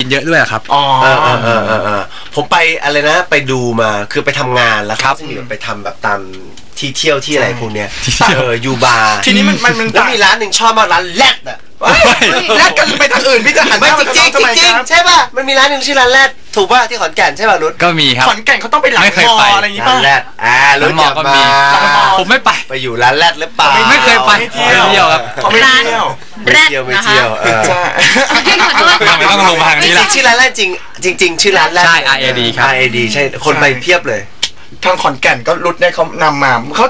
เยอะด้วยครับ อ๋อเออเออเออเออเออผมไปอะไรนะไปดูมาคือไปทำงานแล้วเขาจะมีแบบไปทำแบบตามที่เที่ยวที่อะไรพวกเนี้ยที่เที่ยวเออยูบาร์ทีนี้มันมันมันแล้วมีร้านหนึ่งชอบมากร้านแรดอะเฮ้ยแล้วกันไปทางอื่นพี่จะหันหไม่น้าจมาริงทางจริงน้องทำไมครับจริงใช่ป่ะมันมีร้านหนึ่งชื่อร้านแรด ถูกป่ะที่ขอนแก่นใช่ป่ะนุชก็มีครับ ขอนแก่นเขาต้องไปหลังไม่เคยมอไป อะไรอย่างงี้ร้าป่ะ นแรดอ่ารู้น้ำหมอจักก็มามี หลังมอ ผมไม่ไป ไปอยู่ร้านแรดหรือเปล่าไม่เคยไปไม่เที่ยวไม่เที่ยวครับ เขาไม่เที่ยวไม่เที่ยวไม่เที่ยวเออใช่ขอโทษทำไมต้องลงมาทางนี้ล่ะชื่อร้านแรกจริงจริง ๆ ชื่อร้านแรกใช่ RAD ครับ RAD ใช่คนไปเพียบเลย ทางขอนแก่นก็รุดเนี่ยเขานำมาเขา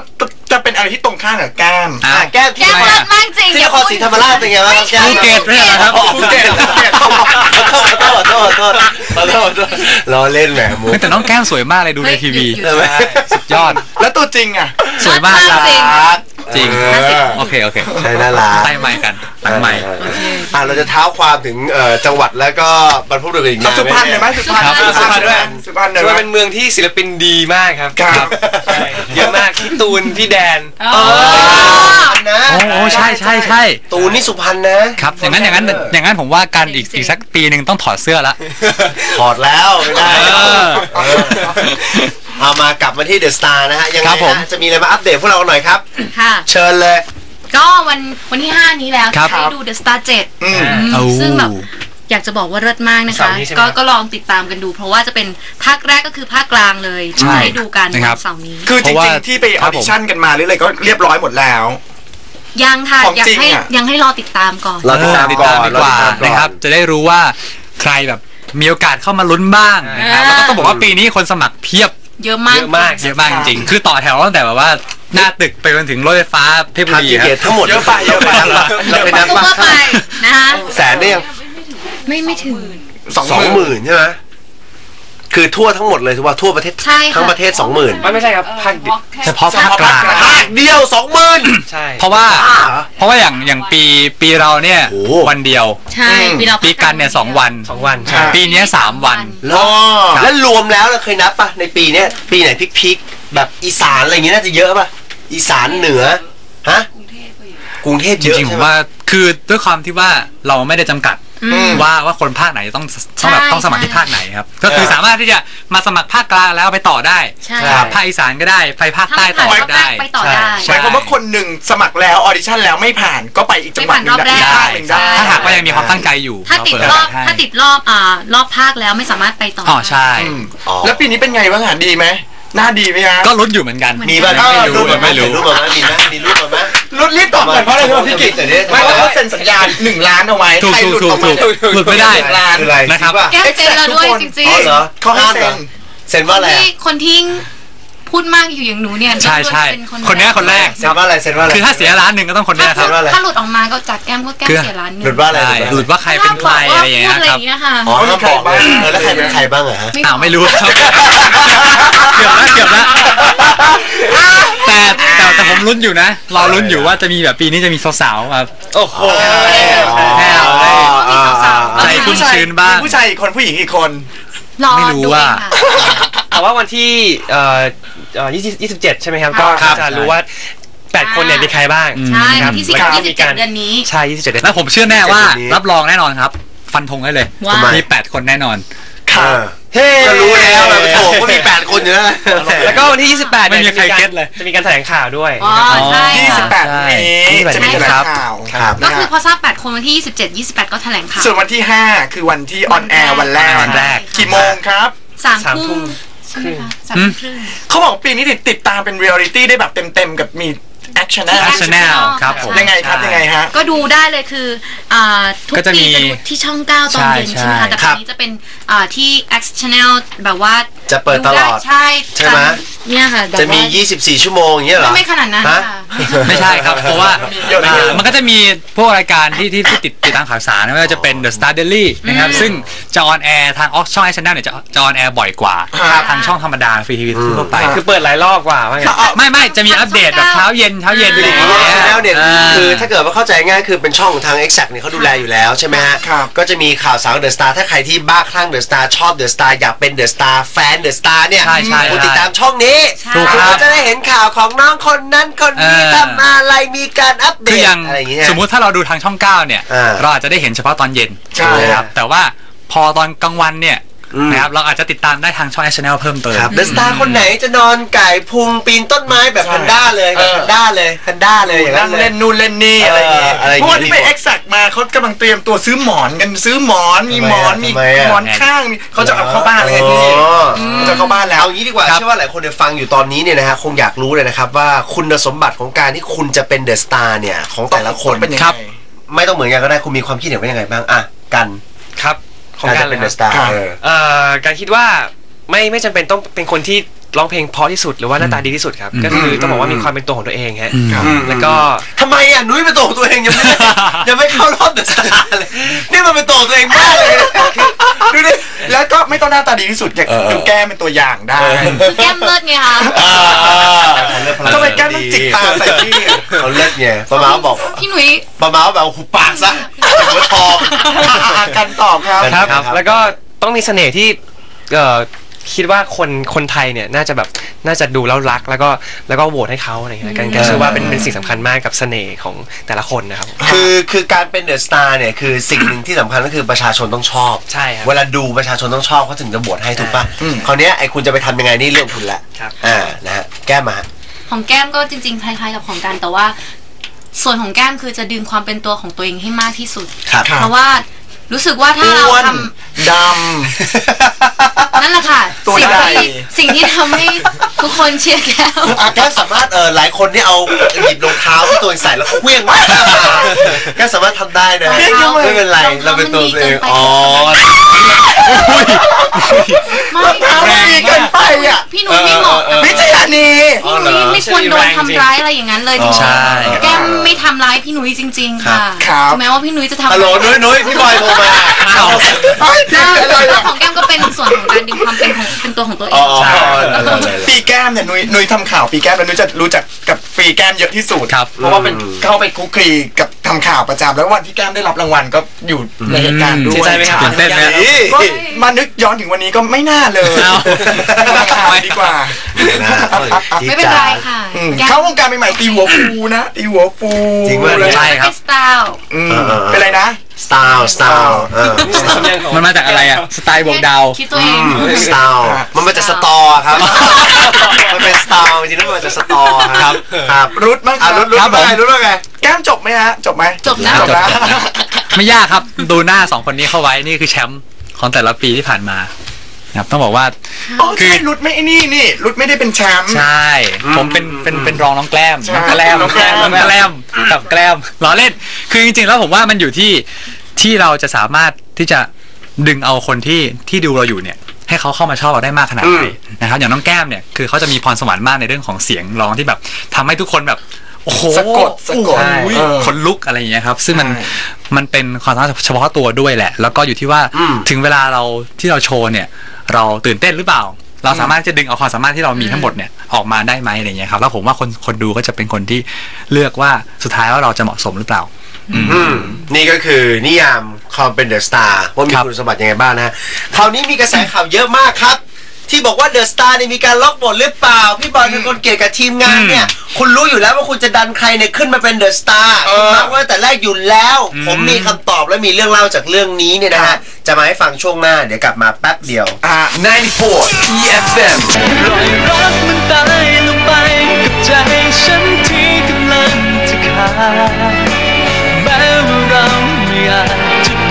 จะเป็นอะไรที่ตรงข้ามกับแก้ม อะอะแก้มที่แก้มนครเลิศมากจริงที่นครศรีธรรมราชเป็นไงบ้างครับแก้มภูเก็ตไม่ใช่เหรอครับภูเก็ตภูเก็ตขอโทษขอโทษขอโทษขอโทษขอโทษล้อเล่นแหมมุกแต่น้องแก้มสวยมากเลยดูในทีวี ใช่ไหม สุดยอด แล้วตัวจริงอะ สวยมากน่าจริง รัก จริง เออโอเค โอเคใช่น่ารัก ใต้ใหม่กันหลังใหม่เออเอออะเราจะเท้าความถึงเอ่อจังหวัดแล้วก็บรรพบุรุษอีกเอานานสุพรรณเลยไหมสุพรรณครับสุพรรณสุพรรณด้วยสุพรรณเลยมันไหมเป็นเมืองที่ศิลปินดีมากครับครับใช่เยอะมากพี่ตูนพี่แดนอ๋อนะโอ้โอ้ใช่ใช่ใช่ตูนนี่สุพรรณนะครับอย่างนั้นอย่างนั้นอย่างนั้นผมว่าการอีกอีกสักปีหนึ่งต้องถอดเสื้อละถอดแล้วไม่ได้ เออเออเอามากลับมาที่เดอะสตาร์นะฮะยังไงครับผมฮะจะมีอะไรมาอัปเดตพวกเราหน่อยครับ ค่ะ เชิญเลย ก็วันวันที่ 5 นี้แล้วครับ ได้ดู The Star 7 อืมโอ้ซึ่งแบบ อยากจะบอกว่าเลิศมากนะคะเสาร์นี้ใช่ไหม ก็ครับก็ลองติดตามกันดู เพราะว่าจะเป็นภาคแรกก็คือภาคกลางเลยที่ใช่จะได้ดูกันนะครับวันเสาร์นี้ คือจเพราะว่าริงๆที่ไปอครัอบผม ดิชั่นกันมาหรืออะไรก็เรียบร้อยหมดแล้ว ยังค่ะของอยากจริงให้อะ ยังให้รอติดตามก่อน เราติดตามติดก่อตามนดีกว่าเติดตมก่อ นะครับ จะได้รู้ว่าใครแบบมีโอกาสเข้ามาลุ้นบ้างนะครับอ่า แล้วก็ต้องบอกว่าปีนี้คนสมัครเพียบ เยอะมากเยอะมากเยอะมากจริงๆคือต่อแถวตั้งแต่แบบว่าหน้าตึกไปจนถึงรถไฟฟ้าเพชรบุทางรีทีคเกรัตบทั้งหมดเยอะไปเยอะไปเราไปนับซุปปะเปอร์ไปนะคะแสนได้ยังไม่ไม่ถึงสองสองหหมื่นมื่นใช่ไหม คือทั่วทั้งหมดเลยถือว่าทั่วประเทศใช่ค่ะ ทั้งประเทศสองหมื่นไม่ไม่ใช่ครับภาคดิบ เฉพาะภาคกลาง ภาคเดียวสองหมื่น ใช่ เพราะว่าเพราะว่าอย่างอย่างปีปีเราเนี่ยโอ้วันเดียว ใช่ปีเราปีกันเนี่ยสองวันสองวันใช่ ปีเนี้ยสามวัน แล้วแล้วรวมแล้วเราเคยนับปะในปีเนี้ยปีไหนพิกๆแบบอีสานอะไรอย่างเงี้ยน่าจะเยอะปะอีสานเหนือฮะกรุงเทพจเยอะริงๆผใช่มไหมว่าคือด้วยความที่ว่าเราไม่ได้จำกัดอืม ว่าว่าคนภาคไหนต้องต้องแบบใช่ต้องสมัครที่ใช่ภาคไหนครับ ก็คือเออสามารถที่จะมาสมัครภาคกลางแล้วไปต่อได้ใช่ครับภาคอีสานก็ได้ไปภาคถ้าใต้ไม่ต่ผ่านอรอบก็แรได้กไปต่อได้ใช่หมายความว่าคนหนึ่งสมัครแล้วออดิชั่นแล้วไม่ผ่านก็ไปอีกจังหวัดหนึ่งไม่ผ่านรอบแรกได้หนึ่งได้ถ้าหากว่ายังมีความตั้งใจอยู่ ถ้าติดเปิรอบโกสให้ถ้าติดรอบอ่ารอบภาคแล้วไม่สามารถไปต่ออ๋อได้ใช่อืมอ๋อแล้วปีนี้เป็นไงบ้างอะดีไหม หน้าดีไหมฮะก็ลุ้นอยู่เหมือนกันมีป่ะเออไม่รู้ดูไม่รู้เห็นรูปมาไหมมีไหมมีรูปมาไหมรุดรีบตอบก่อนเพราะอะไรรู้ไหมพี่กิตเดี๋ยวนี้ไม่เพราะเขาเซ็นสัญญาหนึ่งล้านเอาไว้ถูกใครถูกหลุดถูอกอกถูมากหลุดไม่ได้คืออะไรนะนะคครัรับบแก้มเซ็นเราด้วยจริงอ๋อเหรอเขาให้ห้ามเหรเซ็อนเซ็นๆว่าอะไรที่คนที่ พูดมากอยู่อย่างหนูเนี่ยใช่ใช่เป็นคนเนี้ยคนแรกเซ็นว่าอะไรเซ็นว่าอะไร คือถ้าเสียร้านหนึ่งก็ต้องคนเนี้ยครับเซ็นว่าอะไรถ้าหลุดออกมาก็จากแก้มก็แก้มคือเสียร้านหนึงหลุดว่าอะไรใช่หหลุลุดดว่าใครเป็นใครอะไรอย่างเงี้ยพูดอะไรคอรับย่างเงี้ยค่ะ อ๋อห้ามบอกเลยเออแล้วใครเป็นใครบ้างอะฮะ อ้าวไม่รู้ครับ เกือบแล้วเกือบแล้วแต่แต่แต่ผมลุ้นอยู่นะ รอลุ้นอยู่ว่าจะมีแบบปีนี้จะมีสาวๆมาโอ้โหให้เราได้มีสาวๆใจชุ่มชื้นบ้าง มีผู้ชายอีกคนผู้หญิงอีกคน รอไม่รู้ดูว่าเองค่ะ แต่ว่าวันที่เอ่อเอ่อ20 27 ใช่ไหมครับ ก็ครับ จะรู้ว่า 8 คนเนี่ยมีใครบ้างอืมใช่ครัวับนที่สิบแล้วก็ยี่สิมีบเจ็ดการเดือนนี้ ใช่27เดือน แล้วผมเชื่อแน่ว่า เจ็ดคนนี้รับรองแน่นอนครับ ฟันธงได้เลยว่าทำไมมีแปดคนแน่นอน ค่ะ เฮ้ก็รู้แล้วแบบโถก็มีแปดคนอยู่แล้วแล้วก็วันที่ 28ไม่มีนี่ยใครจะเก็ตเลย จะมีการแถลงข่าวด้วย อ๋อใช่ยี่สิบค่ะแปดนี้ใช่จะมีแถลงครับข่าวครับ ก็คือพอทราบ 8 คนวันที่ 27 28 ก็แถลงข่าวส่วนวันที่ 5 คือวันที่ออนแอร์วันแรกวันแรก กี่โมงครับ สามสามทุ่ทุ่ม ม ใช่ไหมคะสามทุ่มครึ่ง เขาบอกปีนี้ติดติดตามเป็นเรียลลิตี้ได้แบบเต็มๆกับมีแอคชั่นมี Action Channel ครับผม ยังไงครับยังไงฮะ ก็ดูได้เลยคืออ่าทุกก็จะปีมีจะดูที่ช่อง 9 ตอนเย็นใช่ใช่ไหมใช่คะ แต่คปีรับนี้จะเป็นอ่าที่ X Channel แบบว่า จะเปิดตลอด ใช่ใช่ไหม เนี่ยค่ะแบบจะมี ว่า 24 ชั่วโมงอย่างเงี้ยเหรอไม่ขนาดนั้นฮะ ค่ะ ไม่ใช่ครับ เพราะว่าเยอะเลยอ่ามันก็จะมีพวกรายการที่ที่ที่ติดติดตามข่าวสารไม่ว่าจะเป็น The Star Daily นะครับ ซึ่งจะออนแอร์ทางออกช่องไอชแนลเนี่ยจะจะออนแอร์บ่อยกว่า ครับทางช่องธรรมดาฟรีทีวีทั่วไปคือเปิดหลายรอบกว่าว่าไงไม่ไม่จะมีอัปเดตแบบเช้าเย็นเช้าเย็นอะไรอย่างเงี้ย แล้วเนี่ยาคือถ้าเกิดว่าเข้าใจง่ายคือเป็นช่องของทาง Exact เนี่ยเขาดูแลอยู่แล้วใช่ไหมฮะ ครับ ก็จะมีข่าวสารเดอะสตาร์ถ้าใครที่บ้าคลั่งเดอะสตาร์ชอบเดอะสตาร์อยากเป็นเดอะสตาร์แฟนเดอะสตาร์เนี่ยใช่ใช่คุณใช่ติดตามช่องนี้ใช่ถูกคุณครัก็บจะได้เห็นข่าวของน้องคนนั้นคนนี้เออทำอะไรมีการอัปเดคือตอย่างอะไรอย่างเงี้ยสมมุติถ้าเราดูทางช่อง 9 เนี่ยอ่าเราอาจจะได้เห็นเฉพาะตอนเย็นใช่นะครับแต่ว่าพอตอนกลางวันเนี่ยอืมนะครับเราอาจจะติดตามได้ทางช่อง s อ n l เพิ่มเติมครับเดอะสตาร์คนไหนจะนอนไก่พุงปีนต้นไม้แบบใช่แพนด้าเลยแบบ เออแพนด้าเลยแพนด้าเลยอย่างนั้นั่นงเลยเล่นนู่นเล่นนี่อะไรอย่างเงี้ยเอออะไรอย่างเพงี้ราะว่าที่ไปดีกว่าเอ็กซ์มาเขากำลังเตรียมตัวซื้อหมอนกันซื้อหมอนมีหมอนมีทำไมอะ หมอนข้างมีเขาจะเอาเข้าบ้านเลยไงพี่อ๋อเขาจะเข้าบ้านแล้ว เอางี้ดีกว่าครับเชื่อว่าหลายคนเนี่ยฟังอยู่ตอนนี้เนี่ยนะฮะคงอยากรู้เลยนะครับว่าคุณสมบัติของการที่คุณจะเป็นเดอะสตาร์เนี่ยของแต่ละคนเป็นยังครัไงบไม่ต้องเหมือนกันก็ได้คุณมีความคิดเห็นว่ายังไงบ้างอะกันครับของการจะเลเป็ยนคเดรับอะสตาร์ครับ เออ เอ่อการคิดว่าไม่ไม่จำเป็นต้องเป็นคนที่ ร้องเพลงเพราะที่สุดหรือว่าหน้าตาดีที่สุดครับ ก็คือต้องบอกว่ามีความเป็นตัวของตัวเองฮะครับแล้วก็ทำไมอะนุ้ยเป็นตัวของตัวเองยังไม่ได้ยังไม่เข้ารอบเดอะสตาร์เลยนี่มันเป็นตัวของตัวเองมากเลยดูดิแล้วก็ไม่ต้องหน้าตาดีที่สุดอยากเออดูแก้มเป็นตัวอย่างได้คือแก้มเลิศไงคะก็ไปแก้มต้องจิกตาใส่พี่เขาเลิศไงป้าม้าบอกพี่หนุ่ยป้าม้าแบบหุบปากซะหัวทองอะอะอะกันตอบครับครับครับ แล้วก็ต้องมีเสน่ห์ที่เอ่อ คิดว่าคนคนไทยเนี่ยน่าจะแบบน่าจะดูแล้วรัก แล้วก็แล้วก็โหวตให้เขาอะไรเงี้ยกันกันเชื่อว่าเป็นเป็นสิ่งสำคัญมากกับเสน่ห์ของแต่ละคนนะครับ คือคือการเป็นเดอะสตาร์เนี่ยคือสิ่งหนึ่งที่สำคัญก็คือประชาชนต้องชอบใช่ครับเวลาดูประชาชนต้องชอบเขาถึงจะโหวตให้ถูกป่ะอืมคราวเนี้ยไอ้คุณจะไปทำยังไงนี่เรื่องคุณละครับ อ่านะฮะแก้มาของแก้มก็จริงๆคล้ายๆกับของกันแต่ว่า ส่วนของแก้มคือจะดึงความเป็นตัวของตัวเองให้มากที่สุด ครับ เพราะว่า รู้สึกว่าถ้าเราอ้วนทดำนั่นแหละค่ะ ตัวสิ่งใหญ่ ที่สิ่งที่ทำให้ทุกคนเชียร์แก้วอาก็สามารถเออหลายคนที่เอาหยิบรองเท้าที่ตัวเองใส่แล้วเคลี้ยงมาก็สามารถทำได้นะรองเท้าไม่เป็นไรรองเท้าเราเป็นตัวเองมันดีเกินไปอ๋อ ไม่ำเอาดีเกินไปอะ พี่หนุ่ยไม่เหมาะกับวิจยา นีอ๋อพี่เหรหอนุ่ยไม่ควรโดนทำร้ายอะไรอย่างนั้นเลยจริงใช่ ๆแก้มไม่ทำร้ายพี่หนุ่ยจริง ๆ ค่ะครับถึงแม้ว่าพี่หนุ่ยจะทำฮัลโหลนุ้ยนุ้ยพี่บอยโทรมาอ้าวเฮ้ยแล้วอะไรแล้วอะของแก้มก็เป็นส่วนของการดึงความเป็นของเป็นตัวของตัวเออ๋องอ๋ออ๋ออ๋อปีแก้มเนี่ยนุ้ยนุ้ยทำข่าวปีแก้มแล้วนุ้ยจะรู้จักกับ ปีแก้มเยอะที่สุดครับ เพราะว่าเป็นเข้าไปคุกคลีกับทำข่าวประจำแล้ววันที่แก้มได้รับรางวัลก็อยู่ในเหตุการณ์ด้วเสียใจไหมครับตื่นเต้นไหม ก็มานึกย้อนถึงวันนี้ก็ไม่น่าเลยเอา มาข่าวดีกว่า ไม่เป็นไรค่ะอืมแก้มเข้าวงการใหม่ๆตีหัวฟูนะตีหัวฟูจริงปะเลยใช่ครับ เป็นสไตล์ อืมเออเออ เป็นไรนะ สไตล์สไตล์เออมันมาจากอะไรอะ สไตล์บวกดาวคิดตัวเองสไตล์มันมาจากสตอครับ มันเป็นสไตล์จริงๆแล้วมันมาจากสตอครับ ครับรุดมั้งอะรุดรุดครับผมว่าไงรุดว่าไง แก้มจบไหมฮะ จบไหมจบนะจบนะไม่ยากครับ ดูหน้าสองคนนี้เข้าไว้ นี่คือแชมป์ของแต่ละปีที่ผ่านมานะ ครับต้องบอกว่า อ๋อคือใช่รุดไม่ไอ้นี่นี่รุดไม่ได้เป็นแชมป์ ใช่ ผมเป็นเป็นเป็นรองน้องแกล้มใช่น้องแกล้มน้องแกล้มน้องแกล้มกับแกล้มล้อเล่น คือจริงๆแล้วผมว่ามันอยู่ที่ที่เราจะสามารถที่จะดึงเอาคนที่ที่ดูเราอยู่เนี่ย ให้เขาเข้ามาชอบเราได้มากขนาดไหนนะครับอย่างน้องแก้มเนี่ยคือเขาจะมีพรสวรรค์มากในเรื่องของเสียงร้องที่แบบทำให้ทุกคนแบบโอ้โหสะกดสะกดใช่เออขนลุกอะไรอย่างเงี้ยครับ ซึ่งมันใช่มันเป็นความสามารถเฉพาะตัวด้วยแหละ แล้วก็อยู่ที่ว่าถึงเวลาเราที่เราโชว์เนี่ย เราตื่นเต้นหรือเปล่า เราสามารถจะดึงเอาความสามารถที่เรามีทั้งหมดเนี่ยออกมาได้ไหมอะไรอย่างเงี้ยครับแล้วผมว่าคนคนดูก็จะเป็นคนที่เลือกว่าสุดท้ายว่าเราจะเหมาะสมหรือเปล่าอืมนี่ก็คือนิยามความเป็นเดอะสตาร์ว่ามีครับคุณสมบัติยังไงบ้างนะคราวนี้มีกระแสข่าวเยอะมากครับ ที่บอกว่าเดอะสตาร์เนี่ยมีการล็อกบทหรือเปล่า พี่บอลเป็นคนเกี่ยวกับทีมงานเนี่ย คุณรู้อยู่แล้วว่าคุณจะดันใครเนี่ยขึ้นมาเป็นเดอะสตาร์เอคุณอมาว่าแต่แรกอยู่แล้ว ผมมีคำตอบและมีเรื่องเล่าจากเรื่องนี้เนี่ยนะครัฮะบจะมาให้ฟังช่วงหน้าเดี๋ยวกลับมาแป๊บเดียว อ่า94 EFM ปล่อยรักมันตายลงไปกับใจฉันที่กำลังจะขาดแม้ว่าเราไม่อาจ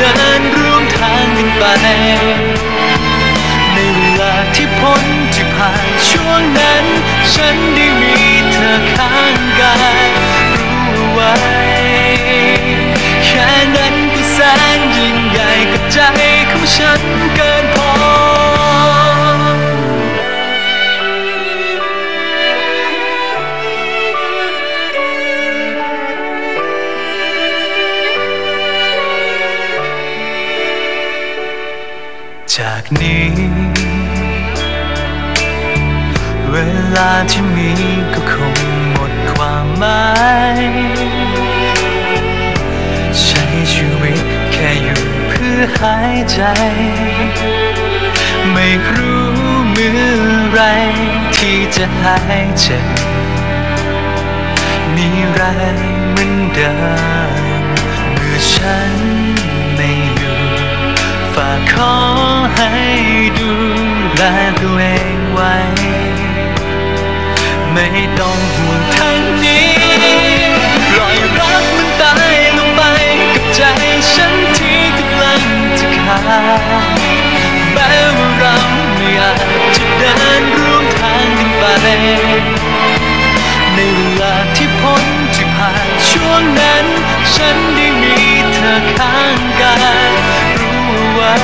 จะเดินร่วมทางกันไปในเวลา ที่พ้นที่ผ่านช่วงนั้น ฉันได้มีเธอข้างกายรู้ไว้ แค่นั้นก็แสนยิ่งใหญ่กับใจของฉันเกินพอจากนี้ เวลาที่มีก็คงหมดความหมายใช้ชีวิตแค่อยู่เพื่อหายใจ ไม่รู้เมื่อไรที่จะหายเจ็บมีแรงเหมือนเดิมเมื่อฉันไม่อยู่ฝาากขอให้ดูแลตัวเองไว้ ไม่ต้องห่วงทั้งนี้ปล่อยรักมันตายลงไปกับใจฉันที่กำลังจะขาดแม้ว่าเราไม่อาจจะเดินร่วมทางกันไป ในเวลาที่พ้นที่ผ่านช่วงนั้น ฉันได้มีเธอข้างกายรู้ไว้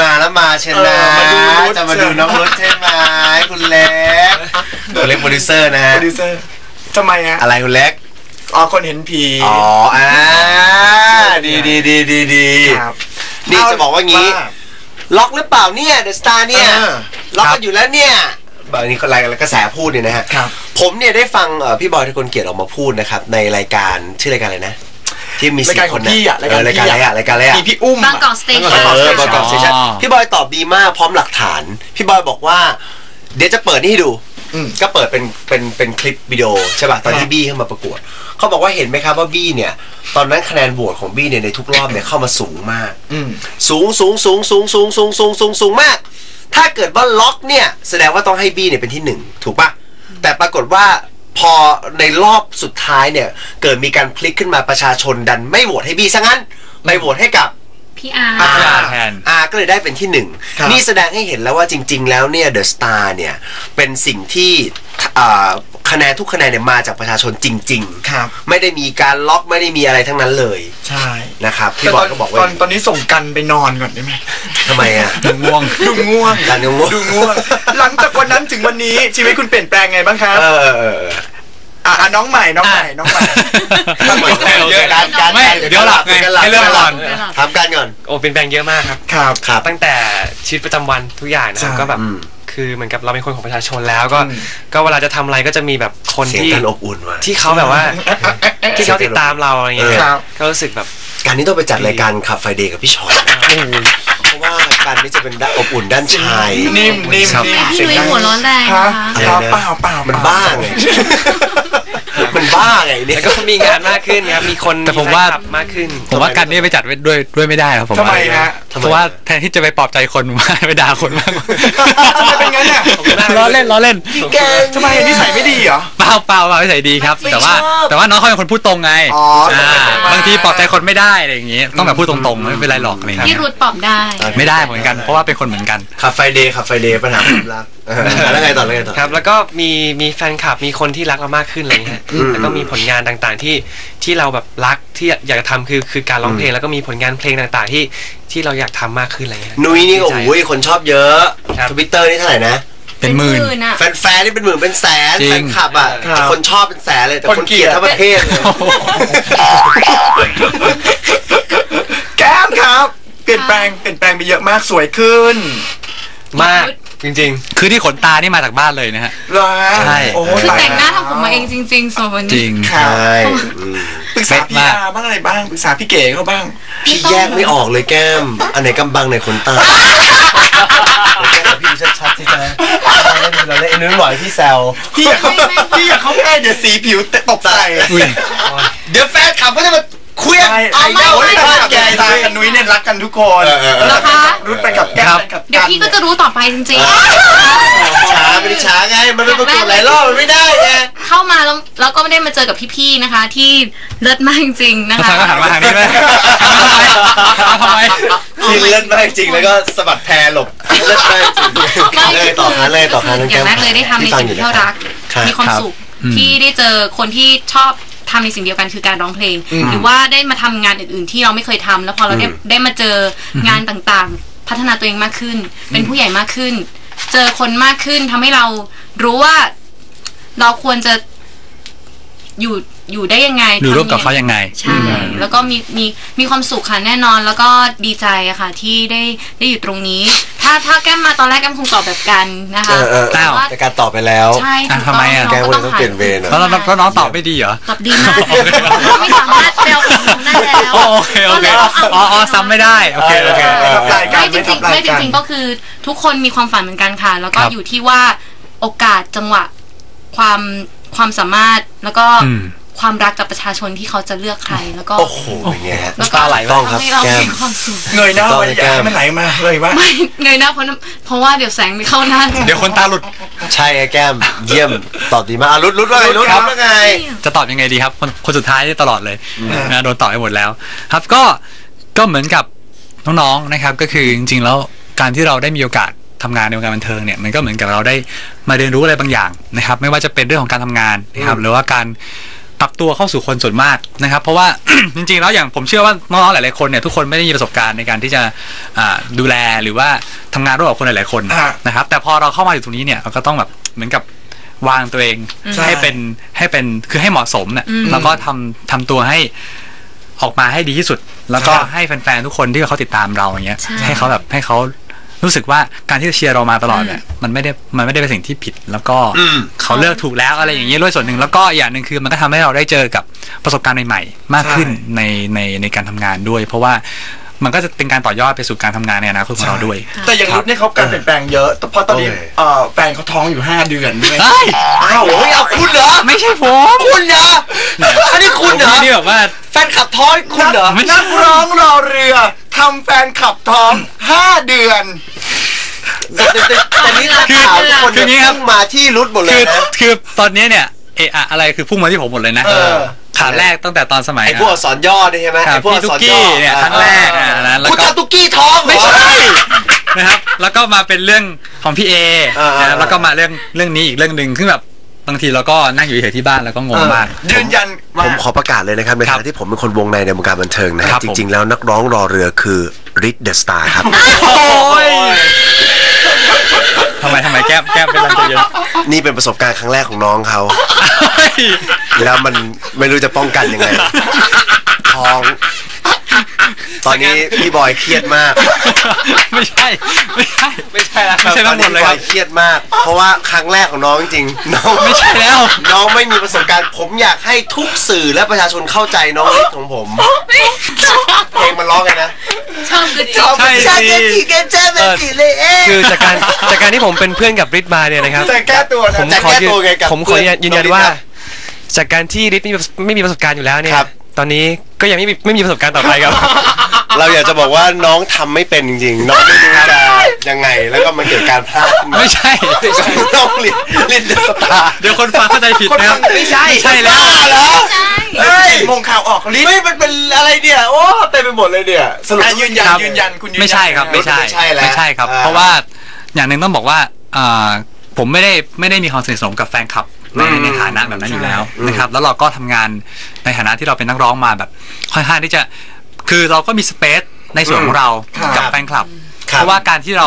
มาแล้วมาเชยวนะเออมาดูรุดจะมาดูน้องรุดใช่ไหมคุณเล็กคุณเล็กโปรดิวเซอร์นะฮะโปรดิวเซอร์ทำไมฮะอะไรคุณเล็กอ๋อคนเห็นผีอ๋ออ่าดีดีดีดีดีครับนี่จะบอกว่างี้ ล็อกหรือเปล่าเนี่ยเดอะสตาร์เนี่ยเออล็อกกันอยู่แล้วเนี่ยบางทีคนรายกระแสพูดเนี่ยนะฮะครับผมเนี่ยได้ฟังเอ่อพี่บอยที่คนเกียรติออกมาพูดนะครับในรายการชื่อรายการอะไรนะ ที่มีรายสี่การคขอนงนะพี่อะเออรายการอะไรอะรายการอะไรอะมีพี่อุ้มบางกอกสเตชันเออบางกอกอ๋อสเตชันพี่บอยตอบดีมากพร้อมหลักฐาน พี่บอยบอกว่า เดี๋ยวจะเปิดนี่ให้ดูอืมก็เปิดเป็นเป็นเป็นคลิปวิดีโอใช่ป่ะตอนที่บี้เข้ามาประกวดเขาบอกว่าเห็นไหมครับว่าบี้เนี่ย ตอนนั้นคะแนนโหวตของบี้เนี่ยในทุกรอบเนี่ยเข้ามาสูงมากอืมสูงสูงสูงสูงสูงสูงสูงสูงสูงมาก ถ้าเกิดว่าล็อกเนี่ย แสดงว่าต้องให้บี้เนี่ยเป็นที่หนึ่งถูกปะแต่ปรากฏว่า พอในรอบสุดท้ายเนี่ย เกิดมีการพลิกขึ้นมาประชาชนดันไม่โหวตให้บี้ซะงั้นไม่โหวตให้กับพี่อาร์อาพี่อาร์แทนอาก็เลยได้เป็นที่หนึ่งครับนี่แสดงให้เห็นแล้วว่าจริง ๆ แล้วเนี่ยเดอะสตาร์เนี่ย เป็นสิ่งที่อ่า คะแนนทุกคะแนนเนี่ยมาจากประชาชนจริงครับๆไม่ได้มีการล็อกไม่ได้มีอะไรทั้งนั้นเลยใช่นะครับพี่แต่บตออยนก็บอกตว่าอนตอนนี้ส่งกันไปนอนก่อนได้ไหมทำไมอะง่วงดูง่วงการงงดูง่วง หลังจากวันนั้นถึงวันนี้ชีวิตคุณเปลี่ยนแปลงไงบ้างครับเออเออเอออะอะน้องใหม่น้องใหม่น้องใหม่เยอะการการไม่เดี๋ยวหลับไงให้เริ่มก่อนทำการก่อนโอ้เป็นแปลงเยอะมากครับครับครับตั้งแต่ชีวิตประจำวันทุกอย่างนะครับใช่ก็แบบอืม คือเหมือนกับเราเป็นคนของประชาชนแล้วก็อืมก็เวลาจะทำอะไรก็จะมีแบบคนเสียงที่กันอบอุ่นว่ะที่เขาแบบว่า ที่เขาติดตามเราอะไรเงี้ยครับก็รู้สึกแบบ การนี้ต้องไปจัดรายการขับไฟเดย์กับพี่ชอยนะเพราะว่าการนี้จะเป็นด้านอบอุ่นด้านชาย นิ่มนิ่มครับนิ่มพี่นุ้ยหัวร้อนแรงฮะนะคะครับเปล่าเปล่ามัมันบ้าไงมัน บ้าไงเนี่ย แล้วก็มีงานมากขึ้นครับมีคนแต่ผมว่า แฟนคลับมากขึ้น ผมว่าการนี้ไปจัดไว้ด้วยด้วยไม่ได้ครับผมทำไมว่าฮะ เพราะว่าแทนที่จะไปปลอบใจคนผมว่าไปด่าคนมากกว่าทำไมเป็นงั้นอะล้อเล่นล้อเล่นแก ทำไมนิสัยไม่ดีเหรอ เปล่าเปล่าเปล่าไม่ใส่ดีครับ ไม่แต่ว่า ชอบแต่ว่าน้องเขาเป็นคนพูดตรงไงอ๋ออ่าตรงไปตรงมาบางทีปลอบใจคนไม่ได้อะไรอย่างงี้ ต้องแบบพูดตรงๆไม่เป็นไรหรอกอะไรอย่างพี่เงี้ยรุดปอบได้ ไม่ได้เหมือนกันเพราะว่าเป็นคนเหมือนกัน ขับไฟเดย์ขับไฟเดย์ปัญหาความรักเออแล้วไงต่อแล้วไงต่อ ครับ แล้วก็มีมีแฟนคลับมีคนที่รักเรามากขึ้นอะไรเงี้ยอืมแล้วก็มีผลงานต่างๆที่ที่เราแบบรักที่อยากจะทำคือคือการร้องเพลงแล้วก็มีผลงานเพลงต่างๆที่ที่เราอยากทำมากขึ้นอะไรเงี้ยนุ้ยนี่ก็ดีใจโอ้ยคนชอบเยอะครับทวิตเตอร์นี่เท่าไหร่นะเป็นหมื่นอะแฟนๆนี่เป็นหมื่นเป็นแสนจริงแฟนคลับอะครับแต่คนชอบเป็นแสนเลยแต่คนคนเกลียดเกลียดทั้งประเทศเลยแก้มครับ เปลี่ยนแปลงเปลี่ยนแปลงไปเยอะมากสวยขึ้น มาก จริงคือที่ขนตานี่มาจากบ้านเลยนะฮะ เหรอใช่ โอ้คือตยแต่งหน้าทำผมมาเองจริงๆส่วนวันจนี้ริงครับใช่อืมปรึกษาเป๊ะพี่มากอาบ้างอะไรบ้างปรึกษาพี่เก๋เขาบ้าง พี่แยกไม่ออกเลยแก้ม อันไหนกำบังไหนขนตาแก้มกับพี่ดูชัดๆสิจ๊ะเราเล่นเราเล่นไอ้นุ้ยหวานพี่แซว พี่อยากเขาพี่อยากเขาแค่เดี๋ยวสีผิวตกใส่อุ้ย เดี๋ยวแฟนขับก็จะมา คุยใช่ไอ้โอ้ยตากับตากับนุ้ยเนี่ยรักกันทุกคนเออเออเออนะคะ รุดไปกับแก้มครับไปกับเดี๋ยวพี่ก็จะรู้ต่อไปจริงช้าไม่ได้ช้าไง มันเป็นประกวดหลายรอบมันไม่ได้ไงๆเข้ามาแล้วแล้วก็ไม่ได้มาเจอกับพี่ๆนะคะ ที่เลิศมากจริงๆนะภาคะษาก็หันมาทางนี้เลยทำไมที่เล่นมากจริงแล้วก็สะบัดแพรหลบเล่นมากจริงเลยต่อฮะเลยต่อฮะคืออย่างแรกเลยได้ทำในสิ่งที่เรารักครับมีความสุขที่ได้เจอคนที่ชอบ ทำในสิ่งเดียวกันคือการร้องเพลง หรือว่าได้มาทำงานอื่น ๆ ที่เราไม่เคยทำแล้วพอเราได้ได้มาเจองานต่างๆ พัฒนาตัวเองมากขึ้น เป็นผู้ใหญ่มากขึ้น เจอคนมากขึ้นทำให้เรารู้ว่าเราควรจะอยู่ อยู่ได้ยังไงอยู่ร่วมทำกับเขายังไง ใช่ แล้วก็มีมีมีความสุขค่ะแน่นอน แล้วก็ดีใจอะค่ะที่ได้ได้อยู่ตรงนี้ ถ้าถ้าแก้มมาตอนแรกแก้มคงตอบแบบกันนะคะเออเออแต่ว่าแต่การตอบไปแล้วใช่ถูกอะทำไมอะน้แกองก็ก็เลยต้ต้อองงเปลี่ยนเวรอะแล้วแล้วแล้วน้องตอบไม่ดีเหรอตอบดีมากไม่สามารถเปลวของน้องได้แล้วอ๋อโอเคโอเคก็ลยต้งอ๋ออ๋อซ้ำไม่ได้โอเคโอเคไม่ทับลายกันไม่จริงๆทับลาไม่ยจกันริงๆก็คือทุกคนมีความฝันเหมือนกันค่ะ แล้วก็ครับอยู่ที่ว่าโอกาสจังหวะความความสามารถแล้วก็อืม ความรักกับประชาชนที่เขาจะเลือกใครแล้วก็โอ้โหเป็นไงฮะ แล้วน้ำตาไหล ต้องครับทำให้เราแก้ม มีความสุขเงยหน้าต้องไว้เลยอย่าแก้มให้มันไหลมาเลยว่าไม่เงยหน้าเพราะน้ำเพราะว่าเดี๋ยวแสงไม่เข้าหน้า เดี๋ยวคนตาหลุด ใช่ไอ้แก้มเยี่ยมตอบดีมากอะรุดรุดว่าไงรุดครัรุบดว่าไง จะตอบยังไงดีครับคนคนสุดท้ายนี่ตลอดเลยนะโดนตอบไปหมดแล้ว ครับก็ก็เหมือนกับน้องๆนะครับ ก็คือจริงๆแล้วการที่เราได้มีโอกาสทำงานในวงการบันเทิงเนี่ยมันก็เหมือนกับเราได้มาเรียนรู้อะไรบางอย่างนะครับ ไม่ว่าจะเป็นเรื่องของการทำงานนะครับหรือว่าการ ปรับตัวเข้าสู่คนส่วนมากนะครับ เพราะว่า จริงๆแล้วอย่างผมเชื่อว่าน้องๆหลายๆคนเนี่ยทุกคนไม่ได้มีประสบการณ์ในการที่จะอ่าดูแลหรือว่าทำงานร่วมกับคนหลายๆคนอ่านะครับ แต่พอเราเข้ามาอยู่ตรงนี้เนี่ยเราก็ต้องแบบเหมือนกับวางตัวเองใช่ให้เป็นให้เป็นคือให้เหมาะสมเนี่ยอืมแล้วก็ทำทำตัวให้ออกมาให้ดีที่สุด แล้วก็ครับให้แฟนๆทุกคนที่เขาติดตามเราอย่างเงี้ยใช่ให้เขาแบบให้เขา รู้สึกว่าการที่เชียร์เรามาตลอดเนี่ยมันไม่ได้มันไม่ได้เป็นสิ่งที่ผิด แล้วก็อืมเขาเลือกถูกแล้วอะไรอย่างเงี้ยด้วยส่วนหนึ่งแล้วก็อย่างหนึ่งคือมันก็ทำให้เราได้เจอกับประสบการณ์ใหม่ๆมากขึ้นใช่ในในในการทำงานด้วย เพราะว่า มันก็จะเป็นการต่อยอดไปสู่การทำงานในอนาคตของเราด้วย แต่อย่างรุดเนี่ยเขาการเปลี่ยนแปลงเยอะเพราะตอนนี้โอเคเอ่อแฟนเขาท้องอยู่ 5 เดือนด้วยเฮ้ย อ้าวเฮ้ยเอาคุณเหรอไม่ใช่ผมคุณเหรออันนี้คุณเหรอพี่นี่แบบว่า แฟนขับท้อยคุณเหรอไม่ใช่ นักร้องรอเรือทำแฟนขับท้อง 5 เดือน แต่แต่แต่แต่นี่นักข่าวทุกคนคืออย่างงี้เนี่ยครับ พุ่งมาที่รุดหมดเลคืยอนะ คือตอนนี้เนี่ยเอะอะอะไรคือพุ่งมาที่ผมหมดเลยนะ เออ ขาแรกตั้งแต่ตอนสมัยไอ้พวกอักษรย่อนี่ใช่ไหมครับไอ้พวกพี่อักตุ๊ษกรย่อกี้เนี่ยครั้งแรกอะนะแล้วคุณก็ทำตุ๊กกี้ท้องเหรอไม่ใช่นะครับ แล้วก็มาเป็นเรื่องของพี่เออ่าๆนะครับแล้วก็มาเรื่องเรื่องนี้อีกเรื่องหนึ่งซึ่งแบบบางทีเราก็นั่งอยู่เฉยๆที่บ้านแล้วก็งงมากยืนยันว่าผมขอประกาศเลยนะครับในครัฐาบนะที่ผมเป็นคนวงในในวงการบันเทิงนะฮะครับจผมริง ๆ แล้วนักร้องรอเรือคือริดเดอะสตาร์ครับโอ้ย ทำไมทำไมแก้มแก้มเป็นไรใจเย็นนี่เป็นประสบการณ์ครั้งแรกของน้องเขาเฮ้ยแล้วมันไม่รู้จะป้องกันยังไงท้อง ตอนนี้พี่บอยเครียดมาก ไม่ใช่ ไม่ใช่ ไม่ใช่แล้วไม่ใช่ตอทั้นงหมนี้ดเลยพี่บคอรับยเครียดมาก เพราะว่าครั้งแรกของน้องจริงๆน้องไม่ใช่แล้ว น้องไม่มีประสบการณ์ ผมอยากให้ทุกสื่อและประชาชนเข้าใจน้องเล็กของผมเพลงมันร้องไงนะชอบคือใช่สิชาเกจิเกเจเมจิเลเอคือจากการจากการที่ผมเป็นเพื่อนกับริทมาเนี่ยนะครับจะแก้ตัวนะผมจะขอแก้ยืนตัวไงกับผมขอยืนยันเพื่อนว่าน้องฤทธิ์จากการที่ริทไม่มีไม่มีประสบการณ์อยู่แล้วเนี่ยครับตอนนี้ก็ยังไม่มีไม่มีประสบการณ์ต่อไปครับ เราอยากจะบอกว่าน้องทำไม่เป็นจริงๆ น้องไม่รู้จะยังไง แล้วก็มันเกิดการพลาดขึ้นมาไม่ใช่น้องลินลินเดอะสตาร์เดี๋ยวคนฟังเข้าใจผิดนะครับไม่ใช่ใช่แล้ว บ้าเหรอเฮ้ยมงข่าวออกลิไม่มันเป็นอะไรเนี่ย โอ้เต็มไปหมดเลยเนี่ยสรุปอะยืนยันครับ ยืนยันคุณยืนยันไม่ใช่ครับไม่ใช่ไม่ใช่แล้วไม่ใช่ครับ อ่าเพราะว่าอย่างหนึ่งต้องบอกว่าอ่าผมไม่ได้ไม่ได้มีความสนิทสนมกับแฟนคลับในอืมในฐานะแบบนั้นอยู่แล้วอืมนะครับแล้วเราก็ทำงานในฐานะที่เราเป็นนักร้องมาแบบค่อนข้างที่จะ คือเราก็มีสเปซในส่วนของเราครับกับแฟนคลับครับ เพราะว่าการที่เรา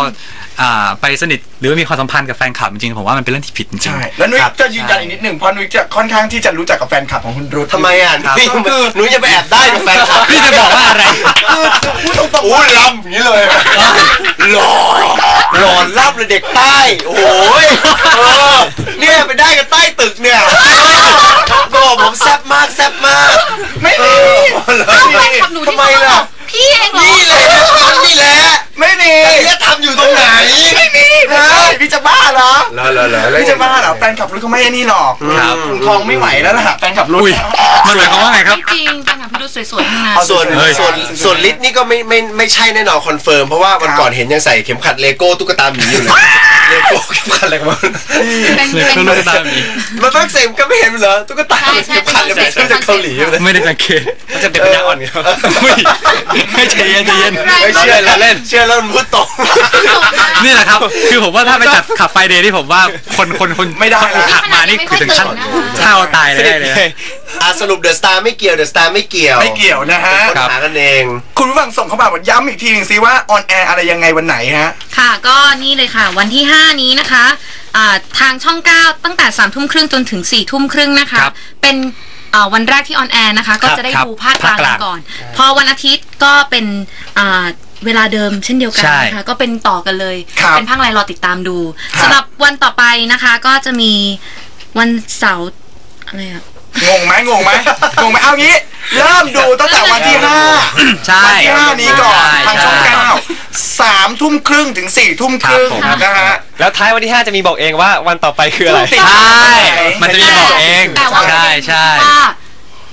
อ่าไปสนิทหรือว่ามีความสัมพันธ์กับแฟนคลับจริงๆผมว่ามันเป็นเรื่องที่ผิดจริงใช่แล้วนุ้ยครับจะยืนยันอีกนิดหนึ่งเพราะนุ้ยจะค่อนข้างที่จะรู้จักกับแฟนคลับของคุณรุธทำไมอะครับนี่หนูจะไปแอบได้กับแฟนคลับพี่จะบอกว่าอะไรพูดตรงๆโอ้ยลำอย่างนี้เลยหล่อหล่อล่ำเลยเด็กใต้โอ้ยเออเนี่ยไปได้ ม จะบ้าเหรอเหรอเหรอเหรอพี่จะบ้าเหรอแฟนคลับรุธเขาไม่ไอ้นี่หรอกครับทองไม่ไหวแล้วล่ะแฟนคลับรุธอุ้ยมันหมายความว่าไงครับ จริงๆแฟนคลับพี่ดูสวยๆทั้งนั้น ส่วนเฮ้ยส่วนส่วนลิศนี่ก็ไม่ไม่ไม่ใช่แน่นอนคอนเฟิร์มเพราะว่าวันก่อนเห็นยังใส่เข็มขัดเลโก้ตุ๊กตาหมีอยู่เลยเลโก้เข็มขัดอะไรของมันเป็นเลยเป็นต้องรู้ตามนี้มันต้องเสมก็ไม่เห็นเหรอตุ๊กตาใช่ใช่เข็มขัดเลยเป็เป็นนเจากเกาหลีเลยไม่ได้สังเกตมันจะเป็นปัญญาอ่อนครับอุ้ยไม่ใจเย็นใจเย็นไม่เชื่อแล้วเล่นเชื่อแล้วมันพูดตรงนี่แหละครับ คือผมว่าถ้าไปจัดขับไฟเดย์ที่ผมว่าคนคนคนไม่ได้ละหักมานี่คือถึงขั้นเท่าตายเลยได้เลยนะอะสรุปเดอะสตาร์ไม่เกี่ยวเดอะสตาร์ไม่เกี่ยวไม่เกี่ยวนะฮะค้นหากันเอง คุณผู้ฟังส่งเข้ามาบอกย้ำอีกทีหนึงซิว่าออนแอร์อะไรยังไงวันไหนฮะ ค่ะก็นี่เลยค่ะ วันที่ 5 นี้นะคะอ่าทางช่อง 9 ตั้งแต่3ทุ่มครึ่งจนถึง4ทุ่มครึ่งนะคะ ครับเป็นอ่าวันแรกที่ออนแอร์นะคะ ก็จะได้ครับดูภาคกลางภาคกลางกันก่อน พอวันอาทิตย์ก็เป็นอ่า เวลาเดิมเช่นเดียวกันใช่นะคะก็เป็นต่อกันเลย ครับเป็นภาคอะไรรอติดตามดูครับ สำหรับวันต่อไปนะคะ ก็จะมีวันเสาร์อะไรอะ งงไหมงงไหมงงไหมเอางี้ เริ่มดูตั้งแต่วันที่ห้า ใช่ วันที่ห้านี้ก่อนใช่ทางช่องใช่เก้าสามทุ่มครึ่งถึงสี่ทุ่มครึ่งครับผม นะฮะ แล้วท้ายวันที่ 5 จะมีบอกเองว่าวันต่อไปคืออะไรติดใช่ มันจะมีบอกเอง แต่ว่า ใช่ใช่ถ้า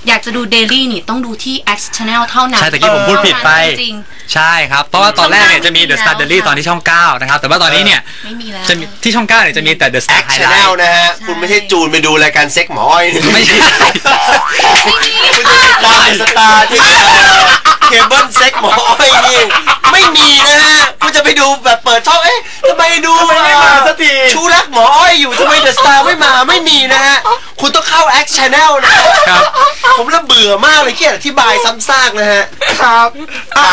อยากจะดูเดลี่นี่ต้องดูที่ X Channel เท่านั้นใช่แต่กี้ผมพูดผิดไป จริง ใช่ครับ เพราะว่าตอนแรกเนี่ยจะมี The ช่ Star องเก้า Daily ตอนที่ช่อง 9 นะครับ แต่ว่าตอนนี้เนี่ยๆไม่มีแล้ว จะมีที่ช่อง 9 เนี่ยจะมีแต่ The แอ Star คชั่นแนล Highlight นะฮะ คุณไม่ใช่จูนไปดูรายการเซ็กหมออ้อยนี่ไม่ใช่ ไม่มีคุณจะติดตามสตาร์ที่เคเบิลเซ็กหมออ้อยนี่ไม่มีนะฮะคุณจะไปดูแบบเปิดช่องเอ๊ะทำไมดูทำไมไม่มาสักที ชูรักหมออ้อยอยู่ทำไมเดอะสตาร์ไม่มาไม่มีนะฮะ คุณต้องเข้าแอคชั่นแนลนะครับผมละเบื่อมากเลยที่อธิบายซ้ำซากนะฮะ ครับอ่า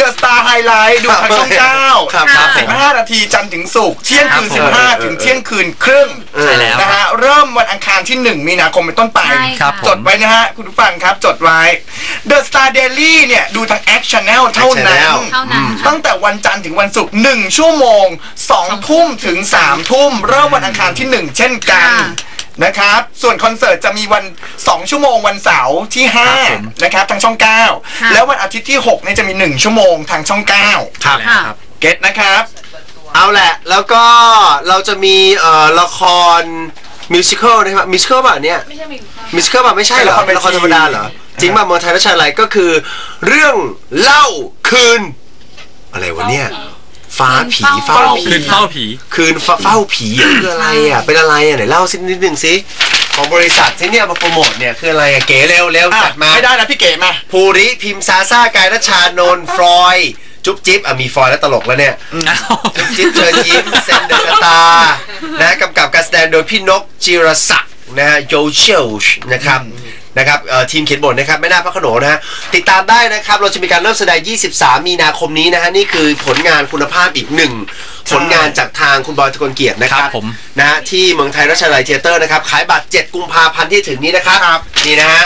The Star Highlight ดูทางช่องเก้าครับครับสิบห้านาทีจันทร์ถึงศุกร์เที่ยงคืนคสิรับบห้าผมถึงเที่ยงคืนครึ่งใช่แล้วนะฮะเริ่มวันอังคารที่ 1 มีนาคมเป็นต้นไปใช่ครับะผม จดไว้นะฮะ คุณผู้ฟังครับจดไว้ The Star Daily เนี่ย ดูทาง X Channel เท่านั้น Channel เท่านั้นค่ะตั้งแต่วันจันทร์ถึงวันศุกร์หนึ่งชั่วโมงสองทุ่มถึงสามทุ่ม เริ่มวันอังคารที่หนึ่งเช่นกัน ค่ะ นะครับ ส่วนคอนเสิร์ตจะมีวัน 2 ชั่วโมงวันเสาร์ที่ ครับผม 5 นะครับ ทางช่อง 9 แล้ววันอาทิตย์ที่6เนี่ยจะมี 1 ชั่วโมงทางช่อง 9 ครับค่ะ เก็ตนะครับ เอาแหละ แล้วก็เราจะมีเอ่อละครมิวสิควลนะครับมิวสิควลป่ะเนี่ยมิวสิควลป่ะไม่ใช่เหรอเป็นเป็นละละคครรเวที ธรรมดาเหรอจริงป่ะเมืองไทยรัชอะไรก็คือ เรื่องเล่าคืน อะไรวะเนี่ย ฟ้าผีเฝ้าเฝ้าผี คืนเฝ้าผี คืนฟ้าเฝ้าผีอะคืออะไรอะ เป็นอะไรอะไหนเล่าสินิดนึงสิของบริษัทที่เนี่ยมาโปรโมทเนี่ยคืออะไรอะเก๋เร็วเร็วอะจัดมาไม่ได้นะพี่เก๋มาภูริพิมพ์ซาซ่ากายรัชชานนท์ฟรอยจุ๊บจิ๊บอะมีฟรอยแล้วตลกแล้วเนี่ยจุ๊บจิ๊บเชิญยิ้มเซนเดอร์สตาร์นะกำกับการแสดงโดยพี่นกจิรศักดิ์นะฮะโยเชลชนะครับ นะครับเอ่อทีมเขียนบทนะครับไม่น่าพระโขนงนะฮะติดตามได้นะครับเราจะมีการเริ่มแสดง 23 มีนาคมนี้นะฮะนี่คือผลงานคุณภาพอีกหนึ่งผลงานจากทางคุณบอยทะกลเกียรตินะครัครับบผมนะฮะที่เมืองไทยรัชดาลัยเทเตอร์นะครับขายบัตร 7 กุมภาพันธ์ที่ถึงนี้นะครับนี่นะฮะ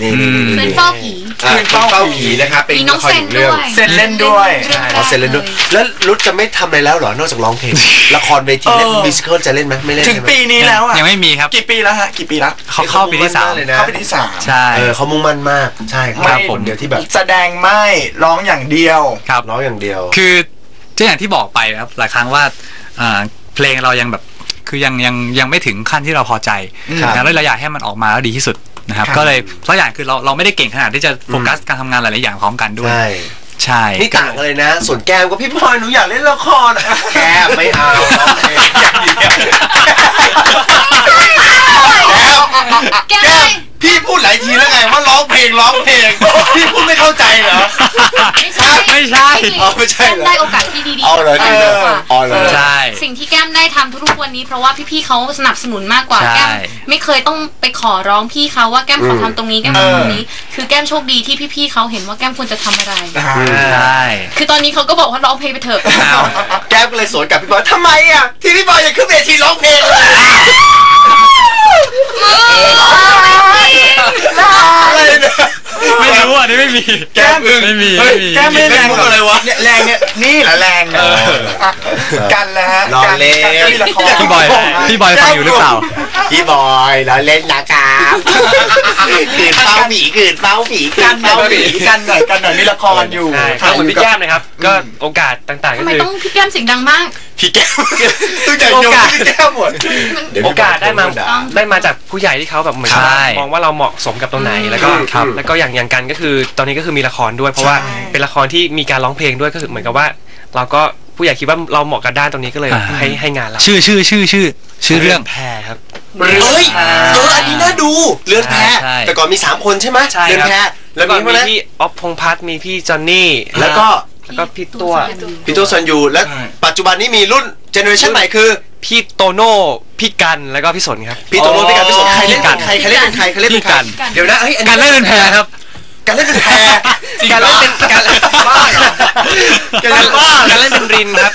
นี่นี่นี่นี่เป็นเฝ้าผี อ่าคุณเฝ้าผีนะครับเป็นมีน้องละครเซหนนึ่งด้เรื่องวยเซนเล่นด้วยรื่องแรกอ๋อเสร็จเล่นด้วยแล้วรุดจะไม่ทำอะไรแล้วเหรอนอกจากร้องเพลง ละครเวทีเล่นเออ มิวสิควลจะเล่นไหมไม่เล่นถึงใช่ไหมปีนี้แล้วอะยังไม่มีครับกี่ปีแล้วฮะกี่ปีแล้วเขาเข้าปีที่สามเลยนะเข้าปีที่สาม ใช่ เออเขามุ่งมั่นมากใช่ครับผมเดียวที่แบบแสดงไม่ร้องอย่างเดียว ครับ ร้องอย่างเดียว คือก็อย่างที่บอกไปนะครับหลายครั้งว่าอ่าเพลงเรายังแบบคือยังยังยังไม่ถึงขั้นที่เราพอใจครับ นะแล้วเราอยากให้มันออกมาแล้วดีที่สุด นะครับครับ ก็เลยเพราะอย่างคือเราเราไม่ได้เก่งขนาดที่จะโฟกัสการทำงานหลายๆอย่างพร้อมกันด้วยใช่ใช่นี่ต่างกันเลยนะ ส่วนแก้มก็พี่พลอยหนูอยากเล่นละครอะแก้มไม่เอาร้องเพลงอย่างเดียวแก้มแก้มพี่พูดหลายทีแล้วไงว่าร้องเพลงร้องเพลงพี่พูดไม่เข้าใจเหรอ ไม่ใช่ไม่ใช่ อ๋อไม่ใช่แก้มเหรอ ได้โอกาสที่ดีๆเอาเลยจากดีแก้เลยมมากกว่าอ๋อเลย ใช่ สิ่งที่แก้มได้ทำทุกๆวันนี้ เพราะว่าพี่ๆเขาสนับสนุนมากกว่าใช่ แก้มไม่เคยต้องไปขอร้องพี่เขาว่าแก้มขออืมทำตรงนี้แก้มขอทำตรงนี้ คือแก้มโชคดีที่พี่ๆเขาเห็นว่าแก้มควรจะทำอะไร ใช่ คือตอนนี้เขาก็บอกว่าร้องเพลงไปเถอะอ้าว แก้มก็เลยสวนกลับพี่บอยทำไมอะ ที่พี่บอยยังขึ้นเวทีร้องเพลงเลย อะไรเนี่ย ไม่รู้อันนี้ไม่มี แก้มอึ้งไม่มีเฮ้ยไม่มี แก้มไม่แรงเล่นมุกอะไรวะเนี่ยแรงเนี่ยนี่แหละแรงเนี่ยอะกันแล้วฮะรอเล่น กันก็มีละครพี่บอยพี่บอยฟังอยู่หรือเปล่า พี่บอยเราเล่นนะครับขืนเป้าผีขืนเป้าผีขืกันนหน่เป้าอยผีกันหน่อยกันหน่อยมีละครอยู่ใช่ก็เหมือนพี่แก้มนะครับ ก็โอกาสต่างๆทำก็ไมคือ ต้องพี่แก้มเสียงดังมาก พี่แก้มทุกอย่างโยนให้พี่แก้มหมดเดี๋ยวโอพี่บยกาสได้มาโด่ได้มาจากผู้ใหญ่ที่เขาแบบเหมือนใช่ มองว่าเราเหมาะสมกับตรงไหนแล้วก็ครับ แล้วก็อย่างอย่างกันก็คือตอนนี้ก็คือมีละครด้วย เพราะว่าเป็นละครที่มีการร้องเพลงด้วยก็คือเหมือนกับว่า เราก็ผู้ใหญ่คิดว่าเราเหมาะกับด้านตรงนี้ก็เลยอ่า ให้ให้งานเราชื่อชื่อชื่อชื่อชื่อเรื่อง แพรครับเฮ้ยเอออันนี้น่าดูเรือนแพใช่ แต่ก่อนมีสามคนใช่ไหมใช่เรือนครับ แพแล้วก็มีมีพี่พี่ออฟพงษ์พัฒน์มีพี่จอนนี่แล้วก็แล้วก็พี่ตัว พี่ตัวซันยูและปัจจุบันนี้มีรุ่นเจเนอเรชันใหม่คือพี่โตโน่พี่กันแล้วก็พี่สนครับ พี่โตโน่พี่กันพี่สนใครเล่นพี่กัเป็นนใครใครเล่นเป็นใครใครเล่นเป็นใครพี่กัน เดี๋ยวนะเฮ้ยอัการเล่นเป็นแพรครับ การเล่นเป็นแพรการเล่นเป็นการบ้าเหรอการเล่นบ้าเหรอการเล่นเป็นรินครับ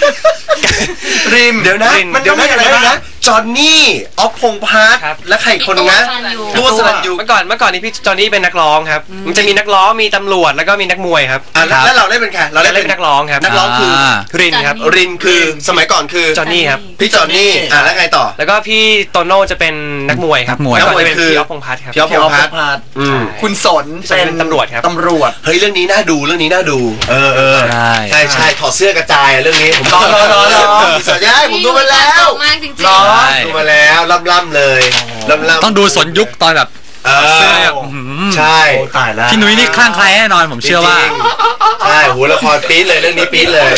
ริมเดี๋ยวนะริมมันเดี๋ยวนะอะไรนะ จอห์นนี่ออฟพงษ์พัฒน์ครับ และใครอีกคนนึงนะอีกตัวสลันยูตัวสลันยูเมื่อก่อนเมื่อก่อนนี้พี่จอห์นนี่เป็นนักร้องครับ มันจะมีนักร้องมีตำรวจแล้วก็มีนักมวยครับอะแล้วแล้วเราเล่นเป็นใครเราเราเล่นเล่นเป็เป็นนนักร้องครับนักร้องคือรินครับรินคือสมัยก่อนคือจอห์นนี่ครับ พี่จอห์นนี่อะแล้วไงต่อ แล้วก็พี่โตโน่จะเป็นนักมวยครับนักมวยเอก่อนจะเป็นนักมวยคือ พี่ออฟพงษ์พัฒน์ครับ พี่ออฟพงษ์พัฒน์พาดอืมคุณสนเป็นตำรวจครับ ตำรวจ เฮ้ยเรื่องนี้น่าดูเรื่องนี้น่าดู เออเออใช่ ใช่ใช่ถอดเสื้อกระจายอะเรื่องนี้ผมรอรอรอรอสัญญาผมดูมาแล้ว มากจริงรอใช่ดูมาแล้วล่ำล่ำๆเลยล่ำล่ำต้องดูสนยุคตอนแบบเอเสื้ออแบบอื้อหือใช่โอ้ตายแล้วพี่นุ้ยนี่คลั่งไคล้แน่นอนผมเชื่อว่าจริงๆใช่โหละครปี๊ดเลยเรื่องนี้ปี๊ดเลย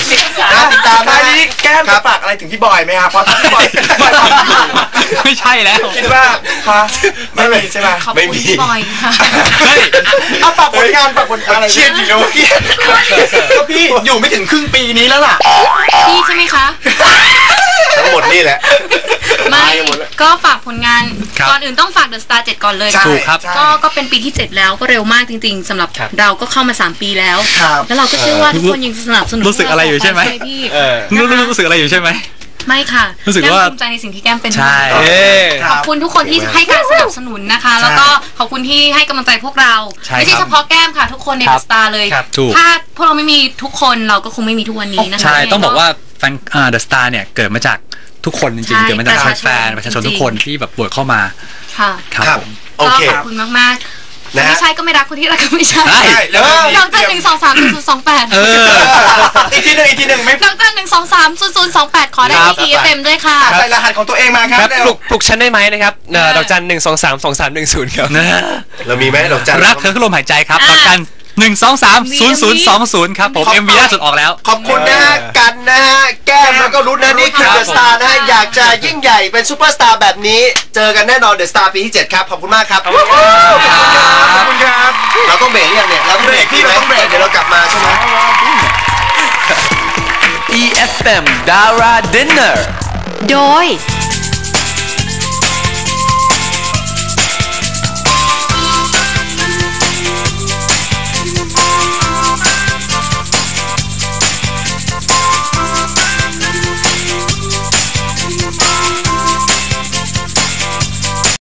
น่าติดตามท้านะยนี้แก้มครัจะบฝากอะไรถึงพี่บอยไหมครับเพราะพี่บอยบอยทำอยู่ไม่ใช่แล้วคิดว่าฮะไม่มีใช่ไหมๆขอบคุณพี่บอยค่ะ เฮ้ยเอาฝากผลงานฝากผลอะไรเครียดจริงนะเมื่อกี้ก็พี่อยู่ไม่ถึงครึ่งปีนี้แล้วล่ะ พี่ใช่ไหมคะ ทั้งหมดนี่แหละ ไม่ตายกันหมดแล้ว ก็ฝากผลงานครับก่อนอื่นต้องฝาก The Star 7ก่อนเลยใช่ถูกครับ ใช่ ก็ก็เป็นปีที่ 7 แล้วก็เร็วมากจริง ๆสำหรับครับเราก็เข้ามา 3 ปีแล้ว ครับ แล้วเราก็เชื่อว่าทุกคนยังสนับสนุนรู้สึกอะไรอยู่ใช่ไหมพวกเราต่ปพี่ เออ รู้รู้รู้สึกอะไรอยู่ใช่ไหม ไม่ค่ะรู้สึกว่า แก้มภูมิใจในสิ่งที่แก้มเป็นใช่ เอ๊ะ ขอบคุณทุกคนที่ให้การสนับสนุนนะคะ แล้วก็ขอบคุณที่ให้กำลังใจพวกเราใช่ไม่ใช่ครับเฉพาะแก้มค่ะ ทุกคนในครั The บ Star เลย ครับ ถูก ถ้าพวกเราไม่มีทุกคนเราก็คงไม่มีทุกวันนี้นะคะใช่ยังไต้องบอกว่าแฟนอ่าเดอะสตาร์เนี่ย เกิดมาจาก ทุกคนจริงใช่ๆเกิดมาจากประชาชนแฟนๆประชาชนจริงๆทุกคนที่แบบบวชเข้ามาค่ะครับครับผมโอก็เคขอบคุณมากๆคนนะฮะที่ใช่ก็ไม่รักคนที่รักก็ไม่ใช่ใช่ใช่แล้วดอกจันหนึ่งสองสามศูนย์ศูนย์สองแปดเอออีกทีหนึ่งอีกทีหนึ่งไม่ดอกจันหนึ่งสองสามศูนย์ศูนย์สองแปดขอได้ครับที่ EFM ด้วยค่ะใส่รหัสของตัวเองมาครับครับเร็วปลุกปลุกฉันได้ไหมนะครับเอ่อดอกจันหนึ่งสองสามสองสามหนึ่งศูนย์ครับเรามีไหมดอกจันรักเธอคือลมหายใจครับอ่าต่อกัน หนึ่งสองสามศูนย์ศูนย์สองศูนย์ครับผมขอบคุณ MV ล่าสุดออกแล้ว ขอบคุณนะฮะกันนะฮะแก้มแล้วก็รุ้นนะนี่คือครับเดอะสตาร์นะฮะอยากจะยิ่งใหญ่เป็นซูเปอร์สตาร์แบบนี้เจอกันแน่นอนเดอะสตาร์ปีที่ 7 ครับ ขอบคุณมากครับขอบคุณครับเราต้องเบรกหรือยังเนี่ยเราต้องเบรกเบรกพี่ใช่ไหมเราต้องเบรกเดี๋ยวเรากลับมาใช่ไหม EFM Dara Dinner โดย